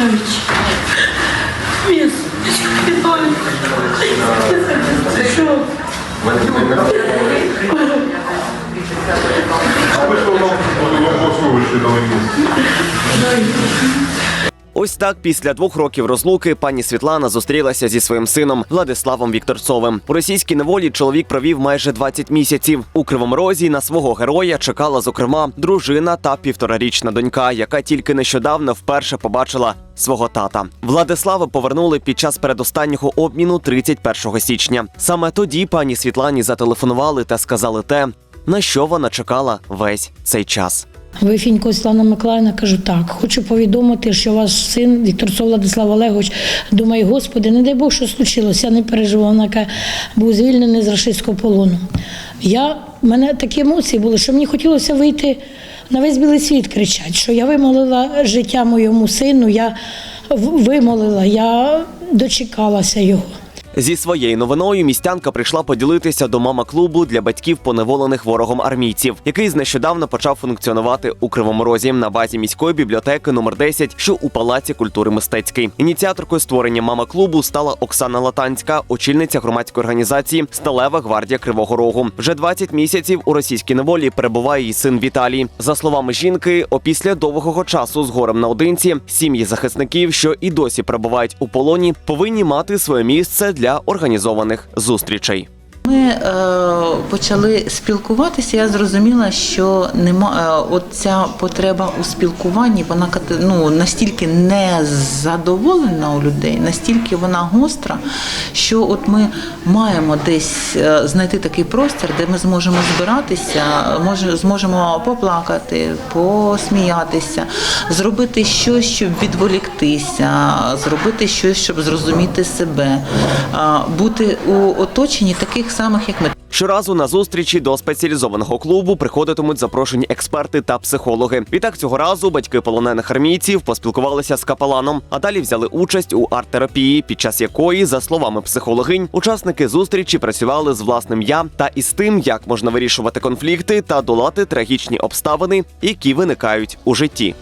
Мій сонечко, Віталій. Що? А ви що нам послугуючи дали місце? Ось так після двох років розлуки пані Світлана зустрілася зі своїм сином Владиславом Вікторцовим. У російській неволі чоловік провів майже 20 місяців. У Кривому Розі на свого героя чекала, зокрема, дружина та півторарічна донька, яка тільки нещодавно вперше побачила свого тата. Владислава повернули під час передостаннього обміну 31 січня. Саме тоді пані Світлані зателефонували та сказали те, на що вона чекала весь цей час. Вифінько Світлана Миколаївна, кажу так, хочу повідомити, що ваш син Вікторцов Владислав Олегович, думаю, господи, не дай Бог, що случилося, я не переживав, вона був звільнений з рашистського полону. Я, в мене такі емоції були, що мені хотілося вийти на весь білий світ кричати, що я вимолила життя моєму сину, я вимолила, я дочекалася його. Зі своєю новиною містянка прийшла поділитися до мама клубу для батьків поневолених ворогом армійців, який нещодавно почав функціонувати у Кривому Розі на базі міської бібліотеки номер 10, що у палаці культури мистецький. Ініціаторкою створення мама клубу стала Оксана Латанська, очільниця громадської організації Сталева гвардія Кривого Рогу. Вже 20 місяців у російській неволі перебуває її син Віталій. За словами жінки, опісля довгого часу з горем наодинці сім'ї захисників, що і досі перебувають у полоні, повинні мати своє місце для організованих зустрічей. Ми е, почали спілкуватися. Я зрозуміла, що нема е, от ця потреба у спілкуванні, вона ну, настільки не задоволена у людей, настільки вона гостра, що от ми маємо десь е, знайти такий простір, де ми зможемо збиратися, може зможемо поплакати, посміятися, зробити щось, щоб відволіктися, зробити щось, щоб зрозуміти себе, бути у оточенні таких самих, як ми. Щоразу на зустрічі до спеціалізованого клубу приходитимуть запрошені експерти та психологи. Відтак цього разу батьки полонених армійців поспілкувалися з капеланом, а далі взяли участь у арт-терапії, під час якої, за словами психологинь, учасники зустрічі працювали з власним я та із тим, як можна вирішувати конфлікти та долати трагічні обставини, які виникають у житті.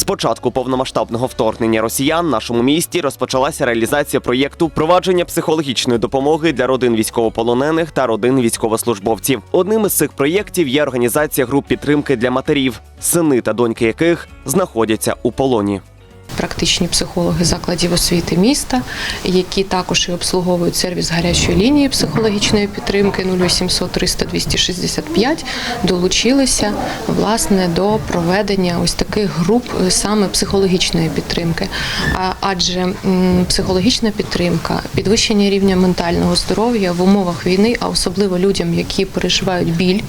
З початку повномасштабного вторгнення росіян в нашому місті розпочалася реалізація проєкту впровадження психологічної допомоги для родин військовополонених та родин військовослужбовців. Одним із цих проєктів є організація груп підтримки для матерів, сини та доньки яких знаходяться у полоні. Практичні психологи закладів освіти міста, які також і обслуговують сервіс гарячої лінії психологічної підтримки 0800 300 265, долучилися власне до проведення ось таких груп е, саме психологічної підтримки. Адже психологічна підтримка, підвищення рівня ментального здоров'я в умовах війни, а особливо людям, які переживають біль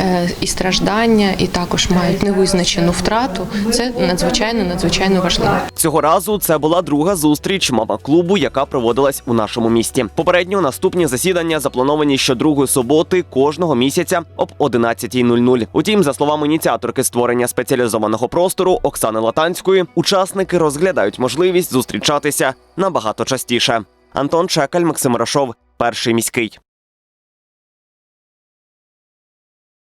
е, і страждання, і також мають невизначену втрату, це надзвичайно надзвичайно важливо. Цього разу це була друга зустріч мама клубу, яка проводилась у нашому місті. Попередньо наступні засідання заплановані щодругої суботи кожного місяця об 11.00. Утім, за словами ініціаторки створення спеціалізованого простору Оксани Латанської, учасники розглядають можливість зустрічатися набагато частіше. Антон Чекаль, Максим Рашов, перший міський.